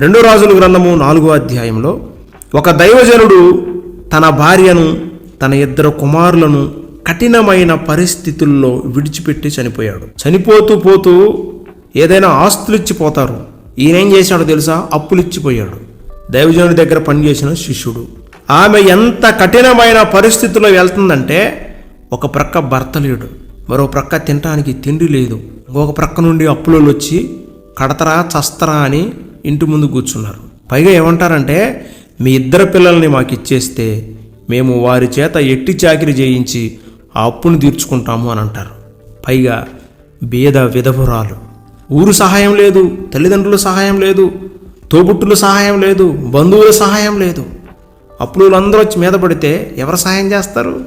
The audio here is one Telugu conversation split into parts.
రెండో రాజుల గ్రంథము నాలుగో అధ్యాయంలో ఒక దైవజనుడు తన భార్యను తన ఇద్దరు కుమారులను కఠినమైన పరిస్థితుల్లో విడిచిపెట్టి చనిపోయాడు. చనిపోతూ పోతూ ఏదైనా ఆస్తులు ఇచ్చిపోతారు ఈయనేం చేశాడో తెలుసా? అప్పులు ఇచ్చిపోయాడు దైవజనుడి దగ్గర పనిచేసిన శిష్యుడు. ఆమె ఎంత కఠినమైన పరిస్థితుల్లో వెళ్తుందంటే ఒక ప్రక్క భర్త లేడు. మరో ప్రక్క తినటానికి తిండి లేదు. ఇంకొక ప్రక్క నుండి అప్పులలో వచ్చి కడతరా చస్తరా అని ఇంటి ముందు కూర్చున్నారు. పైగా ఏమంటారంటే మీ ఇద్దరు పిల్లల్ని మాకు ఇచ్చేస్తే మేము వారి చేత ఎట్టి చాకిరి చేయించి ఆ అప్పును తీర్చుకుంటాము అని అంటారు. పైగా బీద విధపురాలు ఊరు సహాయం లేదు తల్లిదండ్రుల సహాయం లేదు తోబుట్టుల సహాయం లేదు బంధువుల సహాయం లేదు. అప్పుడు అందరూ వచ్చి మీద పడితే ఎవరు సహాయం చేస్తారు?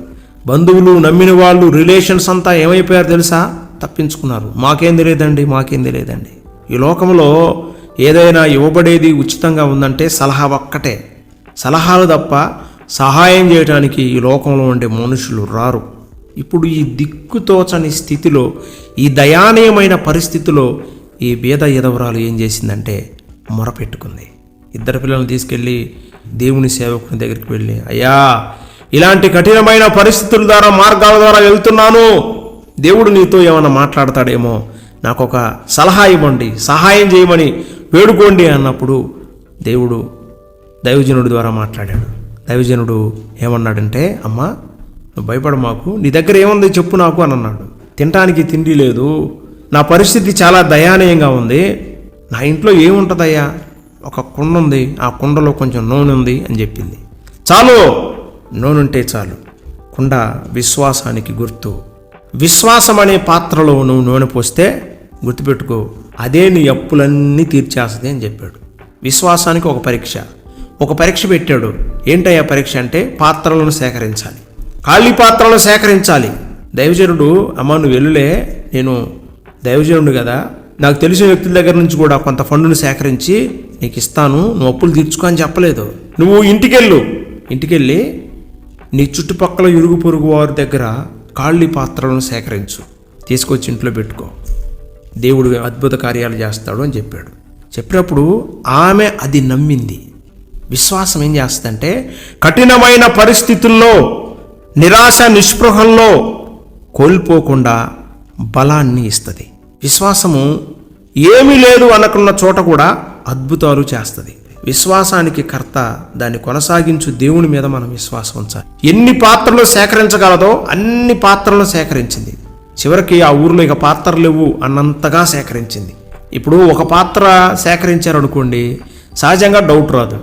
బంధువులు నమ్మిన వాళ్ళు రిలేషన్స్ అంతా ఏమైపోయారు తెలుసా? తప్పించుకున్నారు. మాకేం తెలియదండి మాకేం తెలియదండి. ఈ లోకంలో ఏదైనా ఇవ్వబడేది ఉచితంగా ఉందంటే సలహా ఒక్కటే. సలహాలు తప్ప సహాయం చేయడానికి ఈ లోకంలో ఉండే మనుషులు రారు. ఇప్పుడు ఈ దిక్కుతోచని స్థితిలో ఈ దయానీయమైన పరిస్థితిలో ఈ బీద ఎదవరాలు ఏం చేసిందంటే మొరపెట్టుకుంది. ఇద్దరు పిల్లల్ని తీసుకెళ్ళి దేవుని సేవకుని దగ్గరికి వెళ్ళి అయ్యా ఇలాంటి కఠినమైన పరిస్థితుల ద్వారా మార్గాల ద్వారా వెళ్తున్నాను. దేవుడు నీతో ఏమైనా మాట్లాడతాడేమో నాకు ఒక సలహా ఇవ్వండి సహాయం చేయమని వేడుకోండి అన్నప్పుడు దేవుడు దైవజనుడి ద్వారా మాట్లాడాడు. దైవజనుడు ఏమన్నాడంటే అమ్మా నువ్వు భయపడ మాకు. నీ దగ్గర ఏముంది చెప్పు నాకు అని అన్నాడు. తినటానికి తిండి లేదు. నా పరిస్థితి చాలా దయానీయంగా ఉంది. నా ఇంట్లో ఏముంటుందయ్యా? ఒక కుండ ఉంది. ఆ కుండలో కొంచెం నూనె ఉంది అని చెప్పింది. చాలు. నూనె ఉంటే చాలు. కుండ విశ్వాసానికి గుర్తు. విశ్వాసం అనే పాత్రలో నువ్వు నూనె పోస్తే గుర్తుపెట్టుకో. అదే నీ అప్పులన్నీ తీర్చేస్తుంది అని చెప్పాడు. విశ్వాసానికి ఒక పరీక్ష. ఒక పరీక్ష పెట్టాడు. ఏంటయ్యా పరీక్ష అంటే పాత్రలను సేకరించాలి. ఖాళీ పాత్రలను సేకరించాలి. దైవజనుడు అమ్మ నువ్వు వెల్లులే నేను దైవజనుడు కదా. నాకు తెలిసిన వ్యక్తుల దగ్గర నుంచి కూడా కొంత ఫండును సేకరించి నీకు ఇస్తాను. నువ్వు అప్పులు తీర్చుకో అని చెప్పలేదు. నువ్వు ఇంటికెళ్ళు. ఇంటికెళ్ళి నీ చుట్టుపక్కల ఇరుగు పొరుగు వారి దగ్గర ఖాళీ పాత్రలను సేకరించు. తీసుకొచ్చి ఇంట్లో పెట్టుకో. దేవుడు అద్భుత కార్యాలు చేస్తాడు అని చెప్పాడు. చెప్పినప్పుడు ఆమె అది నమ్మింది. విశ్వాసం ఏం చేస్తుందంటే కఠినమైన పరిస్థితుల్లో నిరాశ నిస్పృహల్లో కోల్పోకుండా బలాన్ని ఇస్తుంది. విశ్వాసము ఏమీ లేదు అనుకున్న చోట కూడా అద్భుతాలు చేస్తుంది. విశ్వాసానికి కర్త దాన్ని కొనసాగించు దేవుని మీద మనం విశ్వాసం ఉంచాలి. ఎన్ని పాత్రలు సేకరించగలదో అన్ని పాత్రలను సేకరించింది. చివరికి ఆ ఊర్లో ఇక పాత్రలు లేవు అన్నంతగా సేకరించింది. ఇప్పుడు ఒక పాత్ర సేకరించారనుకోండి సహజంగా డౌట్ రాదు.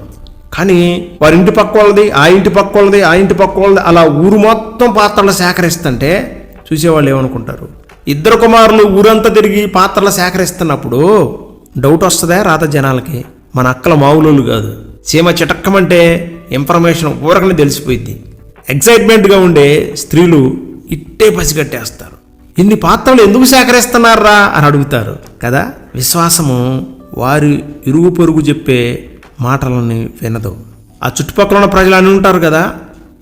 కానీ వారి ఇంటి పక్క వాళ్ళది ఆ ఇంటి పక్క వాళ్ళది ఆ ఇంటి పక్క వాళ్ళది అలా ఊరు మొత్తం పాత్రలు సేకరిస్తుంటే చూసేవాళ్ళు ఏమనుకుంటారు? ఇద్దరు కుమారులు ఊరంతా తిరిగి పాత్రలు సేకరిస్తున్నప్పుడు డౌట్ వస్తుందా రాత జనాలకి? మన అక్కల మావులోళ్ళు కాదు. సీమ చిటక్కమంటే ఇన్ఫర్మేషన్ ఊరకనే తెలిసిపోయింది ఎగ్జైట్మెంట్గా ఉండే స్త్రీలు ఇట్టే పసిగట్టేస్తారు. ఇన్ని పాత్రలు ఎందుకు సేకరిస్తున్నారా అని అడుగుతారు. కదా? విశ్వాసము వారి ఇరుగు పొరుగు చెప్పే మాటలని వినదు. ఆ చుట్టుపక్కల ఉన్న ప్రజలు అని ఉంటారు కదా?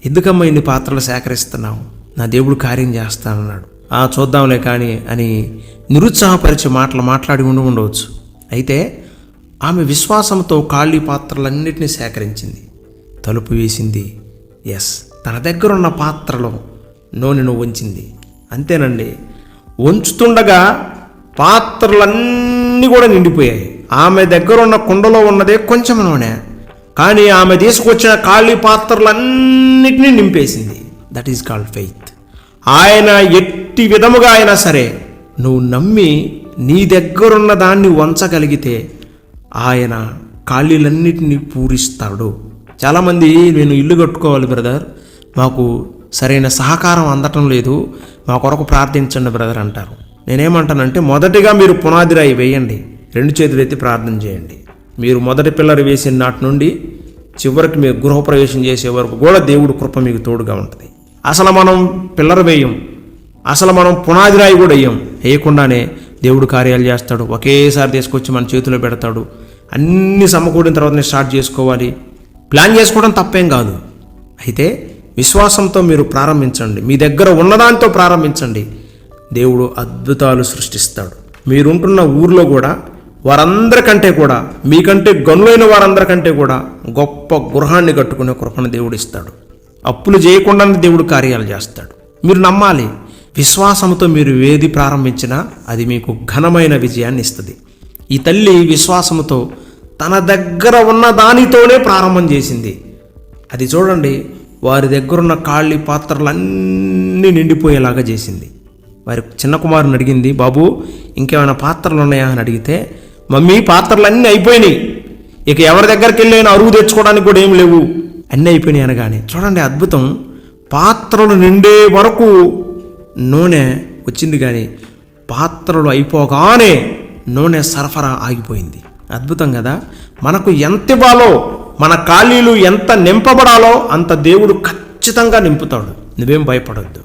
ఎందుకమ్మా ఇన్ని పాత్రలు సేకరిస్తున్నావు? నా దేవుడు కార్యం చేస్తానన్నాడు. ఆ చూద్దాంలే కానీ అని నిరుత్సాహపరిచే మాటలు మాట్లాడి ఉండి ఉండవచ్చు. అయితే ఆమె విశ్వాసంతో ఖాళీ పాత్రలన్నింటినీ సేకరించింది. తలుపు వేసింది. ఎస్ తన దగ్గర ఉన్న పాత్రలో నూనెను ఉంచింది అంతేనండి. వంచుతుండగా పాత్రలన్నీ కూడా నిండిపోయాయి. ఆమె దగ్గర ఉన్న కుండలో ఉన్నదే కొంచెం నూనె. కానీ ఆమె తీసుకొచ్చిన ఖాళీ పాత్రలన్నిటినీ నింపేసింది. దట్ ఈస్ కాల్డ్ ఫెయిత్ ఆయన ఎట్టి విధముగా అయినా సరే నువ్వు నమ్మి నీ దగ్గరున్న దాన్ని వంచగలిగితే ఆయన ఖాళీలన్నిటినీ పూరిస్తాడు. చాలామంది నేను ఇల్లు కట్టుకోవాలి బ్రదర్. మాకు సరైన సహకారం అందటం లేదు. మా కొరకు ప్రార్థించండి బ్రదర్ అంటారు. నేనేమంటానంటే మొదటిగా మీరు పునాది రాయి వేయండి. రెండు చేతులు ఎత్తి ప్రార్థన చేయండి. మీరు మొదటి పిల్లలు వేసిన నాటి నుండి చివరికి మీరు గృహప్రవేశం చేసే వరకు కూడా దేవుడు కృప మీకు తోడుగా ఉంటుంది. అసలు మనం పిల్లరు వేయం. అసలు మనం పునాది రాయి కూడా వేయం. వేయకుండానే దేవుడు కార్యాలు చేస్తాడు. ఒకేసారి తీసుకొచ్చి మన చేతిలో పెడతాడు. అన్ని సమకూడిన తర్వాతనే స్టార్ట్ చేసుకోవాలి. ప్లాన్ చేసుకోవడం తప్పేం కాదు. అయితే విశ్వాసంతో మీరు ప్రారంభించండి. మీ దగ్గర ఉన్నదాంతో ప్రారంభించండి. దేవుడు అద్భుతాలు సృష్టిస్తాడు. మీరుంటున్న ఊర్లో కూడా వారందరికంటే కూడా మీకంటే గనులైన వారందరికంటే కూడా గొప్ప గృహాన్ని కట్టుకునే కృపను దేవుడు ఇస్తాడు అప్పులు చేయకుండానే దేవుడు కార్యాలు చేస్తాడు. మీరు నమ్మాలి విశ్వాసంతో మీరు ఏది ప్రారంభించినా అది మీకు ఘనమైన విజయాన్ని ఇస్తుంది. ఈ తల్లి విశ్వాసంతో తన దగ్గర ఉన్న దానితోనే ప్రారంభం చేసింది. అది చూడండి వారి దగ్గరున్న ఖాళీ పాత్రలన్నీ నిండిపోయేలాగా చేసింది. వారి చిన్న కుమారుని అడిగింది బాబు ఇంకేమైనా పాత్రలు ఉన్నాయా? అని అడిగితే మమ్మీ పాత్రలన్నీ అయిపోయినాయి. ఇక ఎవరి దగ్గరికి వెళ్ళైనా అరువు తెచ్చుకోవడానికి కూడా ఏం లేవు. అన్నీ అయిపోయినాయి అనగానే చూడండి అద్భుతం. పాత్రలు నిండే వరకు నూనె వచ్చింది కానీ పాత్రలు అయిపోగానే నూనె సరఫరా ఆగిపోయింది. అద్భుతం కదా? మనకు ఎంత ఇవ్వాలో మన ఖాళీలు ఎంత నింపబడాలో అంత దేవుడు ఖచ్చితంగా నింపుతాడు. నువ్వేం భయపడొద్దు.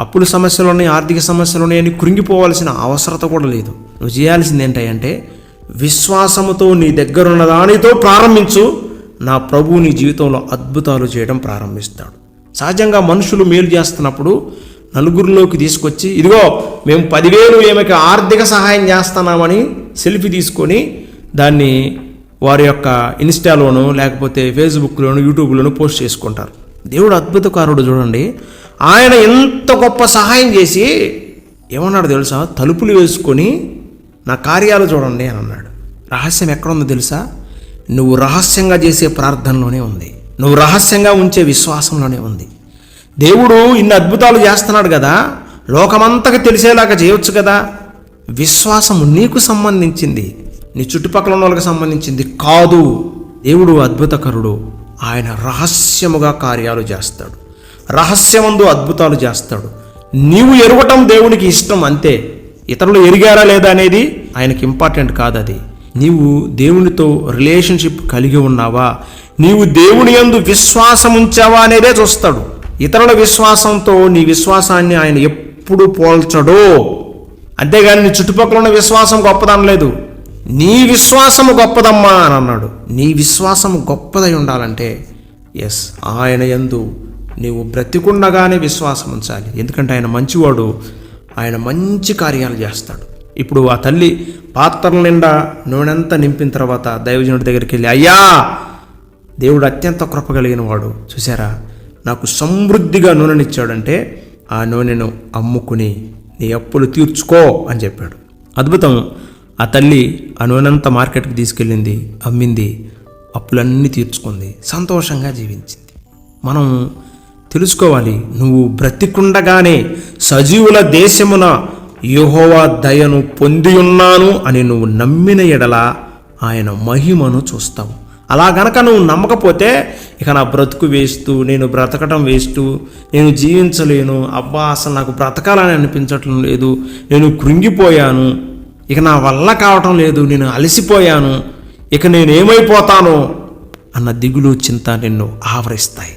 అప్పుల సమస్యలు ఉన్నాయి ఆర్థిక సమస్యలు ఉన్నాయని కృంగిపోవాల్సిన అవసరత కూడా లేదు. నువ్వు చేయాల్సింది ఏంటంటే విశ్వాసముతో నీ దగ్గరున్న దానితో ప్రారంభించు. నా ప్రభువు నీ జీవితంలో అద్భుతాలు చేయడం ప్రారంభిస్తాడు. సహజంగా మనుషులు మేలు చేస్తున్నప్పుడు నలుగురిలోకి తీసుకొచ్చి ఇదిగో మేము పదివేలు ఈమెకి ఆర్థిక సహాయం చేస్తున్నామని సెల్ఫీ తీసుకొని దాన్ని వారి యొక్క ఇన్స్టాలోను లేకపోతే ఫేస్బుక్లోను యూట్యూబ్లోను పోస్ట్ చేసుకుంటారు. దేవుడు అద్భుతకారుడు చూడండి. ఆయన ఎంత గొప్ప సహాయం చేసి ఏమన్నాడు తెలుసా? తలుపులు వేసుకొని నా కార్యాలు చూడండి అని అన్నాడు. రహస్యం ఎక్కడుందో తెలుసా? నువ్వు రహస్యంగా చేసే ప్రార్థనలోనే ఉంది. నువ్వు రహస్యంగా ఉంచే విశ్వాసంలోనే ఉంది. దేవుడు ఇన్ని అద్భుతాలు చేస్తున్నాడు కదా లోకమంతకు తెలిసేలాగా చేయొచ్చు కదా. విశ్వాసము నీకు సంబంధించింది. నీ చుట్టుపక్కల ఉన్న వాళ్ళకి సంబంధించింది కాదు. దేవుడు అద్భుతకరుడు. ఆయన రహస్యముగా కార్యాలు చేస్తాడు. రహస్యమందు అద్భుతాలు చేస్తాడు. నీవు ఎరగటం దేవునికి ఇష్టం అంతే. ఇతరులు ఎరిగారా లేదా అనేది ఆయనకి ఇంపార్టెంట్ కాదు అది. నీవు దేవునితో రిలేషన్షిప్ కలిగి ఉన్నావా? నీవు దేవుని యందు విశ్వాసం ఉంచావా అనేదే చూస్తాడు. ఇతరుల విశ్వాసంతో నీ విశ్వాసాన్ని ఆయన ఎప్పుడు పోల్చడో. అంతేగాని నీ చుట్టుపక్కల ఉన్న విశ్వాసం గొప్పదనం లేదు. నీ విశ్వాసము గొప్పదమ్మా అని అన్నాడు. నీ విశ్వాసము గొప్పదై ఉండాలంటే ఎస్ ఆయన యందు నీవు బ్రతికుండగానే విశ్వాసం ఉంచాలి. ఎందుకంటే ఆయన మంచివాడు ఆయన మంచి కార్యాలు చేస్తాడు. ఇప్పుడు ఆ తల్లి పాత్రల నిండా నూనెంతా నింపిన తర్వాత దైవజనుడి దగ్గరికి వెళ్ళి అయ్యా దేవుడు అత్యంత కృప కలిగిన వాడు. చూసారా నాకు సమృద్ధిగా నూనెనిచ్చాడంటే ఆ నూనెను అమ్ముకుని నీ అప్పులు తీర్చుకో అని చెప్పాడు. అద్భుతం. ఆ తల్లి ఆ మార్కెట్కి తీసుకెళ్ళింది అమ్మింది అప్పులన్నీ తీర్చుకుంది సంతోషంగా జీవించింది. మనం తెలుసుకోవాలి నువ్వు బ్రతికుండగానే సజీవుల దేశమున యహోవా దయను పొంది ఉన్నాను అని నువ్వు నమ్మిన ఎడల ఆయన మహిమను చూస్తావు. అలా గనక నువ్వు నమ్మకపోతే ఇక నా బ్రతుకు వేస్తూ నేను బ్రతకటం వేస్తూ నేను జీవించలేను అబ్బా అసలు నాకు బ్రతకాలని అనిపించటం లేదు నేను కృంగిపోయాను ఇక నా వల్ల కావటం లేదు నేను అలసిపోయాను ఇక నేను ఏమైపోతానో అన్న దిగులు చింత నిన్ను ఆవరిస్తాయి.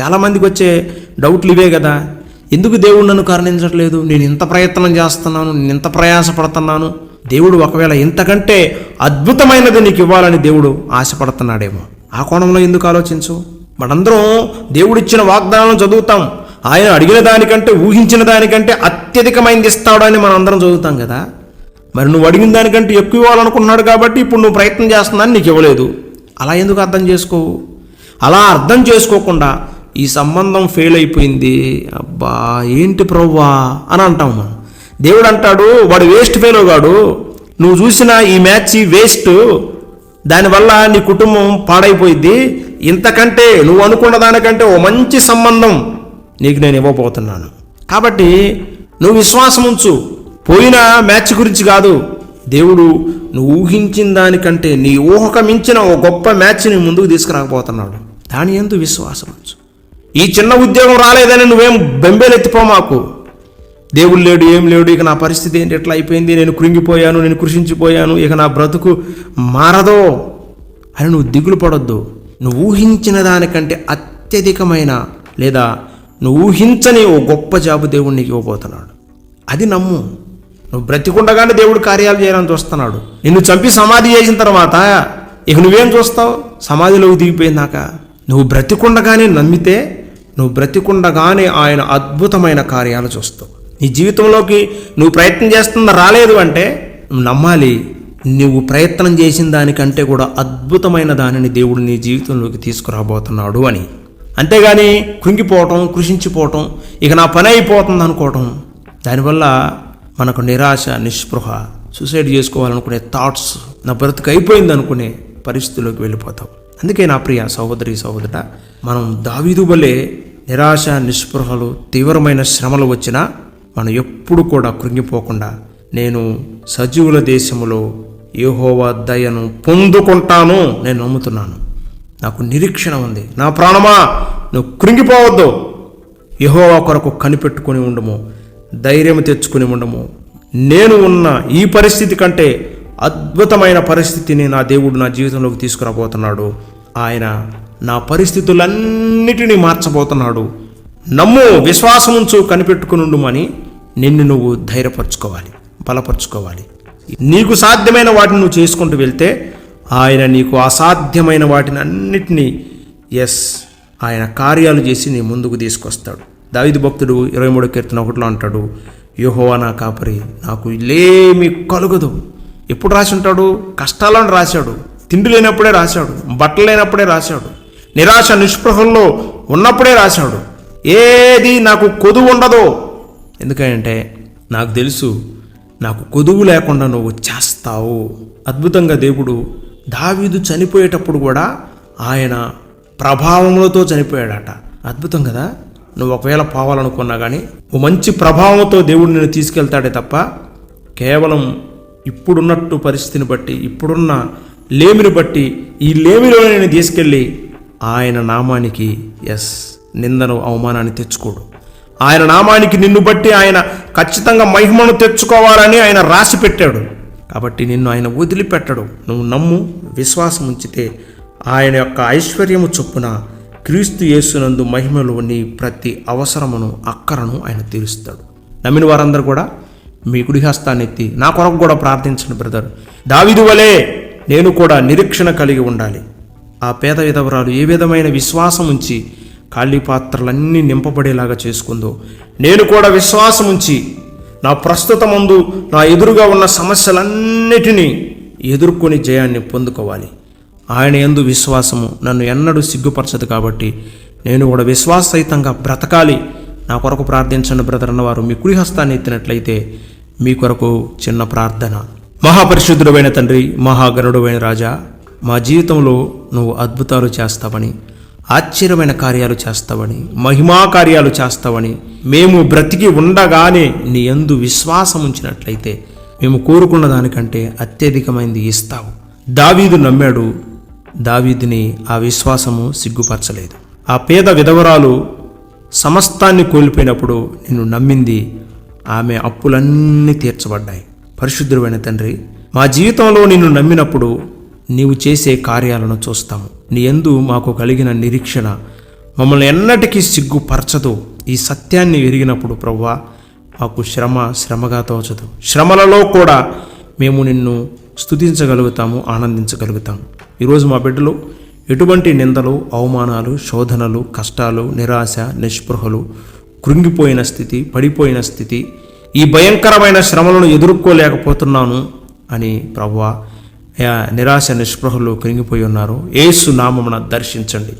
చాలామందికి వచ్చే డౌట్లు ఇవే కదా. ఎందుకు దేవుడు నన్ను కరుణించట్లేదు? నేను ఇంత ప్రయత్నం చేస్తున్నాను నేను ఇంత ప్రయాసపడుతున్నాను. దేవుడు ఒకవేళ ఇంతకంటే అద్భుతమైనది నీకు ఇవ్వాలని దేవుడు ఆశపడుతున్నాడేమో. ఆ కోణంలో ఎందుకు ఆలోచించు? మనందరం దేవుడిచ్చిన వాగ్దానం చదువుతాం. ఆయన అడిగిన దానికంటే ఊహించిన దానికంటే అత్యధికమైనది ఇస్తాడని మనం అందరం చదువుతాం కదా. మరి నువ్వు అడిగిన దానికంటే ఎక్కువ ఇవ్వాలనుకున్నాడు కాబట్టి ఇప్పుడు నువ్వు ప్రయత్నం చేస్తున్నాను నీకు ఇవ్వలేదు. అలా ఎందుకు అర్థం చేసుకోవు? అలా అర్థం చేసుకోకుండా ఈ సంబంధం ఫెయిల్ అయిపోయింది. అబ్బా ఏంటి ప్రవ్వా అని అంటాం మనం. దేవుడు అంటాడు వాడు వేస్ట్ ఫెయిల్ గాడు నువ్వు చూసిన ఈ మ్యాచ్ వేస్ట్ దానివల్ల నీ కుటుంబం పాడైపోయింది ఇంతకంటే నువ్వు అనుకున్న దానికంటే ఓ మంచి సంబంధం నీకు నేను ఇవ్వబోతున్నాను. కాబట్టి నువ్వు విశ్వాసం ఉంచు పోయిన మ్యాచ్ గురించి కాదు. దేవుడు నువ్వు ఊహించిన దానికంటే నీ ఊహక మించిన ఓ గొప్ప మ్యాచ్ని ముందుకు తీసుకురాకపోతున్నాడు. దాని ఎందు విశ్వాసం వచ్చు ఈ చిన్న ఉద్యోగం రాలేదని నువ్వేం బెంబేలెత్తిపో మాకు. దేవుడు లేడు ఏం లేడు ఇక నా పరిస్థితి ఏంటి ఎట్లా అయిపోయింది నేను కృంగిపోయాను నేను కృషించిపోయాను ఇక నా బ్రతుకు మారదో అని నువ్వు దిగులు పడొద్దు. నువ్వు ఊహించిన దానికంటే అత్యధికమైన లేదా నువ్వు ఊహించని ఓ గొప్ప జాబు దేవుడు నీకు ఇవ్వబోతున్నాడు. అది నమ్ము. నువ్వు బ్రతికుండగానే దేవుడు కార్యాలు చేయాలని చూస్తున్నాడు. నిన్ను చంపి సమాధి చేసిన తర్వాత ఇక నువ్వేం చూస్తావు? సమాధిలోకి దిగిపోయిందాక. నువ్వు బ్రతికుండగానే నమ్మితే నువ్వు బ్రతికుండగానే ఆయన అద్భుతమైన కార్యాలు చూస్తావు. నీ జీవితంలోకి నువ్వు ప్రయత్నం చేస్తున్న రాలేదు అంటే నువ్వు నమ్మాలి నువ్వు ప్రయత్నం చేసిన దానికంటే కూడా అద్భుతమైన దానిని దేవుడు నీ జీవితంలోకి తీసుకురాబోతున్నాడు అని. అంతేగాని కృంగిపోవటం కృషించిపోవటం ఇక నా పని అయిపోతుంది అనుకోవటం దానివల్ల మనకు నిరాశ నిస్పృహ సూసైడ్ చేసుకోవాలనుకునే థాట్స్ నా బ్రతుకు అయిపోయింది అనుకునే పరిస్థితిలోకి వెళ్ళిపోతాం. అందుకే నా ప్రియ సహోదరి సహోదర మనం దావీదు వలె నిరాశ నిస్పృహలు తీవ్రమైన శ్రమలు వచ్చినా మనం ఎప్పుడు కూడా కృంగిపోకుండా నేను సజీవుల దేశంలో యెహోవా దయను పొందుకుంటాను నేను నమ్ముతున్నాను. నాకు నిరీక్షణ ఉంది. నా ప్రాణమా నువ్వు కృంగిపోవద్దు. యహోవా కొరకు కనిపెట్టుకొని ఉండము. ధైర్యం తెచ్చుకుని ఉండము. నేను ఉన్న ఈ పరిస్థితి కంటే అద్భుతమైన పరిస్థితిని నా దేవుడు నా జీవితంలోకి తీసుకురాబోతున్నాడు. ఆయన నా పరిస్థితులన్నిటినీ మార్చబోతున్నాడు. నమ్ము విశ్వాసముంచు కనిపెట్టుకుని ఉండుమని నిన్ను నువ్వు ధైర్యపరచుకోవాలి బలపరచుకోవాలి. నీకు సాధ్యమైన వాటిని నువ్వు చేసుకుంటూ వెళ్తే ఆయన నీకు అసాధ్యమైన వాటిని అన్నిటినీ ఎస్ ఆయన కార్యాలు చేసి నీ ముందుకు తీసుకొస్తాడు. దావిది భక్తుడు ఇరవై మూడు కీర్తన ఒకటిలో అంటాడు యోహోవా నా కాపరి నాకు ఇల్లేమి కలుగదు. ఎప్పుడు రాసి ఉంటాడు కష్టాలను రాశాడు. తిండి లేనప్పుడే రాశాడు. బట్టలు లేనప్పుడే రాశాడు. నిరాశ నిస్పృహల్లో ఉన్నప్పుడే రాశాడు. ఏది నాకు కొదువు ఉండదు. ఎందుకంటే నాకు తెలుసు నాకు కొదువు లేకుండా నువ్వు చేస్తావు. అద్భుతంగా దేవుడు దావీదు చనిపోయేటప్పుడు కూడా ఆయన ప్రభావములతో చనిపోయాడట. అద్భుతం కదా? నువ్వు ఒకవేళ పోవాలనుకున్నా కానీ ఓ మంచి ప్రభావంతో దేవుడు నిన్ను తీసుకెళ్తాడే తప్ప కేవలం ఇప్పుడున్నట్టు పరిస్థితిని బట్టి ఇప్పుడున్న లేమిని బట్టి ఈ లేమిలో నేను తీసుకెళ్ళి ఆయన నామానికి ఎస్ నిందను అవమానాన్ని తెచ్చుకోడు. ఆయన నామానికి నిన్ను బట్టి ఆయన ఖచ్చితంగా మహిమను తెచ్చుకోవాలని ఆయన రాసి పెట్టాడు. కాబట్టి నిన్ను ఆయన వదిలిపెట్టడు. నువ్వు నమ్ము విశ్వాసం ఉంచితే ఆయన యొక్క ఐశ్వర్యము చొప్పున క్రీస్తు యేసునందు మహిమలోని ప్రతి అవసరమును అక్కరను ఆయన తీరుస్తాడు. నమ్మిన వారందరూ కూడా మీ కుడి హస్తాన్ని ఎత్తి నా కొరకు కూడా ప్రార్థించండి బ్రదర్. దావిదు వలె నేను కూడా నిరీక్షణ కలిగి ఉండాలి. ఆ పేద విధవరాలు ఏ విధమైన విశ్వాసం ఉంచి ఖాళీ పాత్రలన్నీ నింపబడేలాగా చేసుకుందో నేను కూడా విశ్వాసం ఉంచి నా ప్రస్తుత ముందు నా ఎదురుగా ఉన్న సమస్యలన్నిటినీ ఎదుర్కొని జయాన్ని పొందుకోవాలి. ఆయన ఎందు విశ్వాసము నన్ను ఎన్నడూ సిగ్గుపరచదు కాబట్టి నేను కూడా విశ్వాసహితంగా బ్రతకాలి. నా కొరకు ప్రార్థించండి బ్రదర్ అన్నవారు. మీ కుడి హస్తాన్ని ఎత్తినట్లయితే మీ కొరకు చిన్న ప్రార్థన. మహాపరిశుద్ధుడమైన తండ్రి మహాగణుడమైన రాజా మా జీవితంలో నువ్వు అద్భుతాలు చేస్తావని ఆశ్చర్యమైన కార్యాలు చేస్తావని మహిమా కార్యాలు చేస్తావని మేము బ్రతికి ఉండగానే నీ ఎందు విశ్వాసం ఉంచినట్లయితే మేము కోరుకున్న దానికంటే అత్యధికమైనది ఇస్తావు. దావీదు నమ్మాడు దావీదిని ఆ విశ్వాసము సిగ్గుపరచలేదు. ఆ పేద విధవరాలు సమస్తాన్ని కోల్పోయినప్పుడు నిన్ను నమ్మింది ఆమె అప్పులన్నీ తీర్చబడ్డాయి. పరిశుద్ధుడైన తండ్రి మా జీవితంలో నిన్ను నమ్మినప్పుడు నీవు చేసే కార్యాలను చూస్తాము. నీ ఎందు మాకు కలిగిన నిరీక్షణ మమ్మల్ని ఎన్నటికీ సిగ్గుపరచదు. ఈ సత్యాన్ని ఎరిగినప్పుడు ప్రవ్వా మాకు శ్రమ శ్రమగా తోచదు. శ్రమలలో కూడా మేము నిన్ను స్థుతించగలుగుతాము ఆనందించగలుగుతాము. ఈరోజు మా బిడ్డలు ఎటువంటి నిందలు అవమానాలు శోధనలు కష్టాలు నిరాశ నిస్పృహలు కృంగిపోయిన స్థితి పడిపోయిన స్థితి ఈ భయంకరమైన శ్రమలను ఎదుర్కోలేకపోతున్నాను అని ప్రవ్వా నిరాశ నిస్పృహలు కృంగిపోయి ఉన్నారు. ఏసు నామమున దర్శించండి.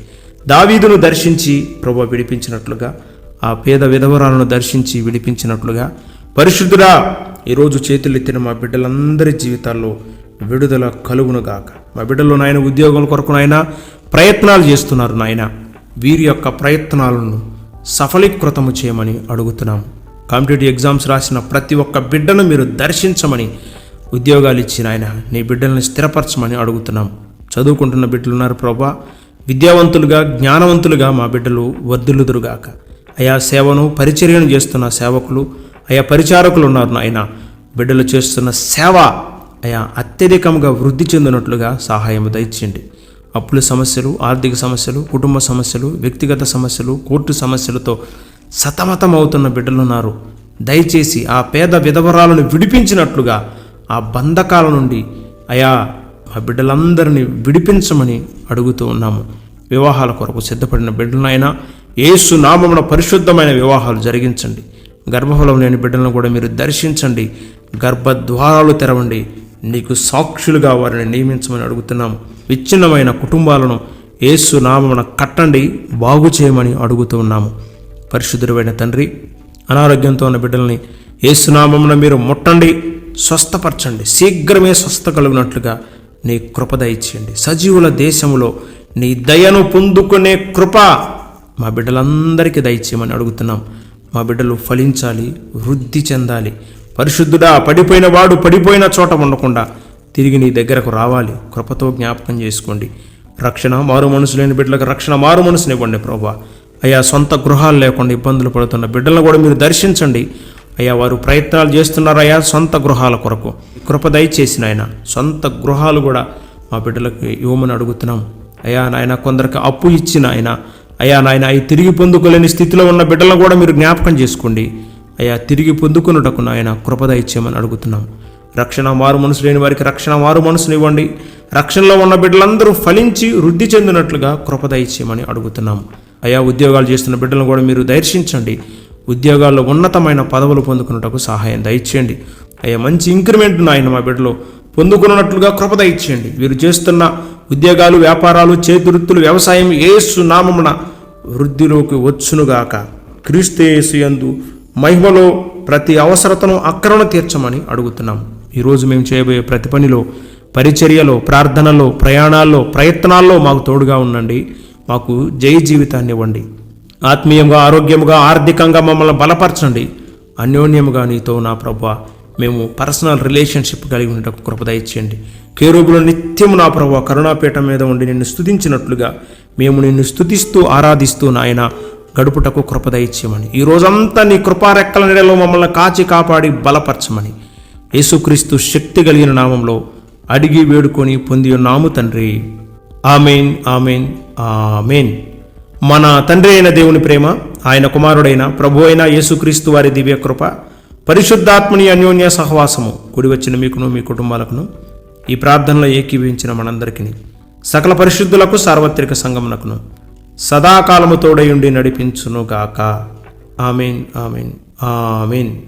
దావీదును దర్శించి ప్రభు విడిపించినట్లుగా ఆ పేద విధవరాలను దర్శించి విడిపించినట్లుగా పరిశుద్ధుడా ఈరోజు చేతులెత్తిన మా బిడ్డలందరి జీవితాల్లో విడుదల కలుగునుగాక. మా బిడ్డలు నాయన ఉద్యోగం కొరకు నాయన ప్రయత్నాలు చేస్తున్నారు నాయన. వీరి యొక్క ప్రయత్నాలను సఫలీకృతము చేయమని అడుగుతున్నాము కాంపిటేటివ్ ఎగ్జామ్స్ రాసిన ప్రతి ఒక్క బిడ్డను మీరు దర్శించమని ఉద్యోగాలు ఇచ్చిన ఆయన నీ బిడ్డల్ని స్థిరపరచమని అడుగుతున్నాం. చదువుకుంటున్న బిడ్డలు ఉన్నారు ప్రభా. విద్యావంతులుగా జ్ఞానవంతులుగా మా బిడ్డలు వర్ధిల్లుదురుగాక. అయా సేవను పరిచర్యను చేస్తున్న సేవకులు అయా పరిచారకులు ఉన్నారు నాయన. బిడ్డలు చేస్తున్న సేవ అయా అత్యధికంగా వృద్ధి చెందినట్లుగా సహాయం దయచేయండి. అప్పుల సమస్యలు ఆర్థిక సమస్యలు కుటుంబ సమస్యలు వ్యక్తిగత సమస్యలు కోర్టు సమస్యలతో సతమతమవుతున్న బిడ్డలున్నారు దయచేసి ఆ పేద విధవరాలను విడిపించినట్లుగా ఆ బంధకాల నుండి అయా ఆ బిడ్డలందరినీ విడిపించమని అడుగుతూ ఉన్నాము. వివాహాల కొరకు సిద్ధపడిన బిడ్డలనైనా ఏసు నామమున పరిశుద్ధమైన వివాహాలు జరిగించండి. గర్భఫలం లేని బిడ్డలను కూడా మీరు దర్శించండి. గర్భద్వారాలు తెరవండి. నీకు సాక్షులుగా వారిని నియమించమని అడుగుతున్నాము. విచ్ఛిన్నమైన కుటుంబాలను ఏసు నామమున కట్టండి బాగు చేయమని అడుగుతూ ఉన్నాము. పరిశుద్ధుడైన తండ్రి అనారోగ్యంతో ఉన్న బిడ్డల్ని ఏసునామమున మీరు ముట్టండి స్వస్థపరచండి శీఘ్రమే స్వస్థ కలిగినట్లుగా నీ కృప దయచేయండి. సజీవుల దేశములో నీ దయను పొందుకునే కృప మా బిడ్డలందరికీ దయచేయమని అడుగుతున్నాం మా బిడ్డలు ఫలించాలి వృద్ధి చెందాలి. పరిశుద్ధుడా పడిపోయిన వాడు పడిపోయిన చోట ఉండకుండా తిరిగి నీ దగ్గరకు రావాలి. కృపతో జ్ఞాపకం చేసుకోండి. రక్షణ మారు మనసు లేని బిడ్డలకు రక్షణ మారు మనసునివ్వండి ప్రభా. అయ్యా సొంత గృహాలు లేకుండా ఇబ్బందులు పడుతున్న బిడ్డలను కూడా మీరు దర్శించండి. అయ్యా వారు ప్రయత్నాలు చేస్తున్నారు అయ్యా సొంత గృహాల కొరకు. కృప దయచేసిన ఆయన సొంత గృహాలు కూడా మా బిడ్డలకు ఇవ్వమని అడుగుతున్నాం. అయ్యా నాయన కొందరికి అప్పు ఇచ్చిన ఆయన అయ్యా నాయన ఈ తిరిగి పొందుకోలేని స్థితిలో ఉన్న బిడ్డలను కూడా మీరు జ్ఞాపకం చేసుకోండి. అయ్యా తిరిగి పొందుకున్నటకు నాయన కృపద ఇచ్చేయమని అడుగుతున్నాం. రక్షణ మారు మనసు లేని వారికి రక్షణ మారు మనసునివ్వండి రక్షణలో ఉన్న బిడ్డలందరూ ఫలించి వృద్ధి చెందినట్లుగా కృపద ఇచ్చేయమని అడుగుతున్నాం. అయా ఉద్యోగాలు చేస్తున్న బిడ్డలను కూడా మీరు దర్శించండి. ఉద్యోగాల్లో ఉన్నతమైన పదవులు పొందుకున్నటకు సహాయం దయచేయండి. అయ్యా మంచి ఇంక్రిమెంట్ నాయన మా బిడ్డలో పొందుకున్నట్లుగా కృపద ఇచ్చేయండి. వీరు చేస్తున్న ఉద్యోగాలు వ్యాపారాలు చేతివృత్తులు వ్యవసాయం ఏసు నామమున వృద్ధిలోకి వచ్చునుగాక క్రీస్తు యందు మహిమలో ప్రతి అవసరతను అక్రమ తీర్చమని అడుగుతున్నాం. ఈరోజు మేము చేయబోయే ప్రతి పనిలో పరిచర్యలో ప్రార్థనలో ప్రయాణాల్లో ప్రయత్నాల్లో మాకు తోడుగా ఉండండి. మాకు జయ జీవితాన్ని ఇవ్వండి. ఆత్మీయంగా ఆరోగ్యముగా ఆర్థికంగా మమ్మల్ని బలపరచండి. అన్యోన్యముగా నీతో నా ప్రభు మేము పర్సనల్ రిలేషన్షిప్ కలిగి ఉండటకు కృప దయచేయండి. కేరూబులు నిత్యము నా ప్రభు కరుణాపీఠం మీద ఉండి నిన్ను స్తుతించినట్లుగా మేము నిన్ను స్తుతిస్తూ ఆరాధిస్తూ నాయన గడుపుటకు కృప ఈ రోజంతా నీ కృపారెక్కల నీడలో మమ్మల్ని కాచి కాపాడి బలపరచమని. యేసుక్రీస్తు శక్తి కలిగిన నామంలో అడిగి వేడుకొని పొంది ఉన్నాము తండ్రి. Amen amen amen. మన తండ్రి అయిన దేవుని ప్రేమ ఆయన కుమారుడైన ప్రభు అయిన యేసుక్రీస్తు వారి దివ్య కృప పరిశుద్ధాత్మని అన్యోన్య సహవాసము కూడి వచ్చిన మీకును మీ కుటుంబాలకును ఈ ప్రార్థనలో ఏకీవించిన మనందరికీ. సకల పరిశుద్ధులకు సార్వత్రిక సంగమునకును. సదాకాలము తోడయుండి నడిపించునుగాక. Amen amen amen.